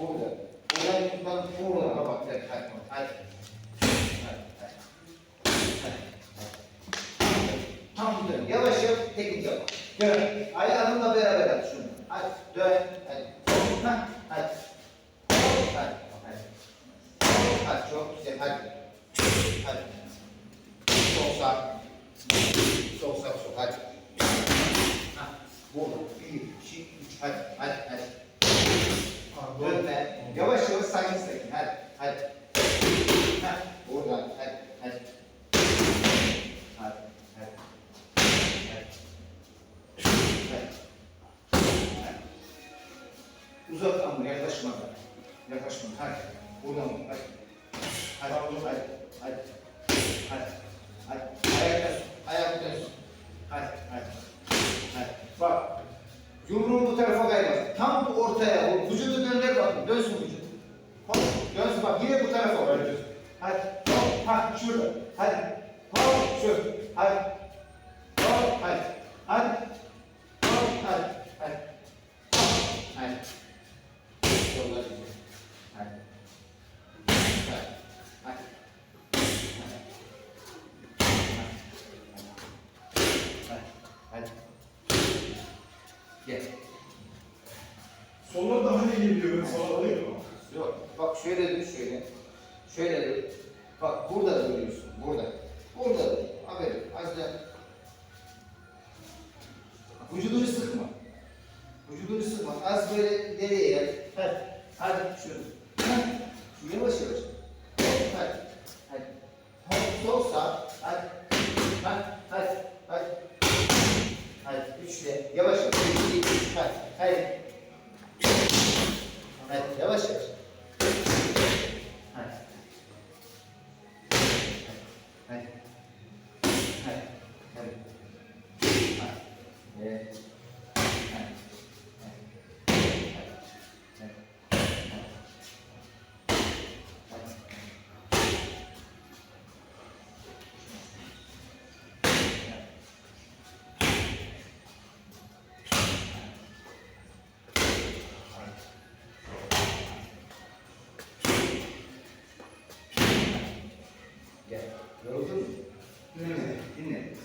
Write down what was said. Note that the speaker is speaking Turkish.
Burada. Buradan buradan buradan bak. Hadi. Hadi. Hadi. Hadi. Hadi. Tam dön. Yavaş yavaş teknik yap. Dön. Ayağınla beraber at şunu. Hadi. Dön. Hadi. Hadi. Hadi. Hadi. Hadi. Hadi. Çok güzel. Hadi. Hadi. Sol sağ. Sol sağ sol. Hadi. Hah. Burada. Bir, iki, üç. Hadi. Hadi. Hadi. Dönme. Yavaş yavaş sakin sakin. Hadi. Hadi. Hah. Buradan. Hadi. Hadi. Hadi. Hadi. Uzaktan vur, yaklaşma. Yaklaşma. Hadi. Buradan vur. Hadi. Hadi. Hadi. Hadi. Hadi. Hadi. Ayak dön. Ayak dön. Hadi. Hadi. Hadi. Bak. Yumruğun bu tarafa kaymaz. Tam bu ortaya. O vücudu dönder bakın. Dönsün vücut. Hop. Dönsün bak. Yine bu tarafa. Hadi. Hadi. Hop. Ha şurada. Hadi. Hop. Şu. Hadi. Hop. Hadi. Hadi. Hop. Hadi. Hadi. Hadi. Yollar gidiyor. Hadi. Hadi. Daha iyi geliyor. Ben mı? Yok. Bak şöyle dur şöyle. Şöyle dur. Bak burada duruyorsun. Burada. Burada dur. Aferin. Az da. Vücudunu sıkma. Az böyle nereye yat. Hadi. Hadi şöyle. Hadi. Şu yavaş yavaş. Hadi. Hadi. Hop sol sağ. Hadi. Hadi. Hadi. Hadi. Hadi. Üçle. Yavaş yavaş. Hadi. Hadi. Hadi. Yavaş yavaş. Gel. Yoruldun mu? Dinle. Dinle.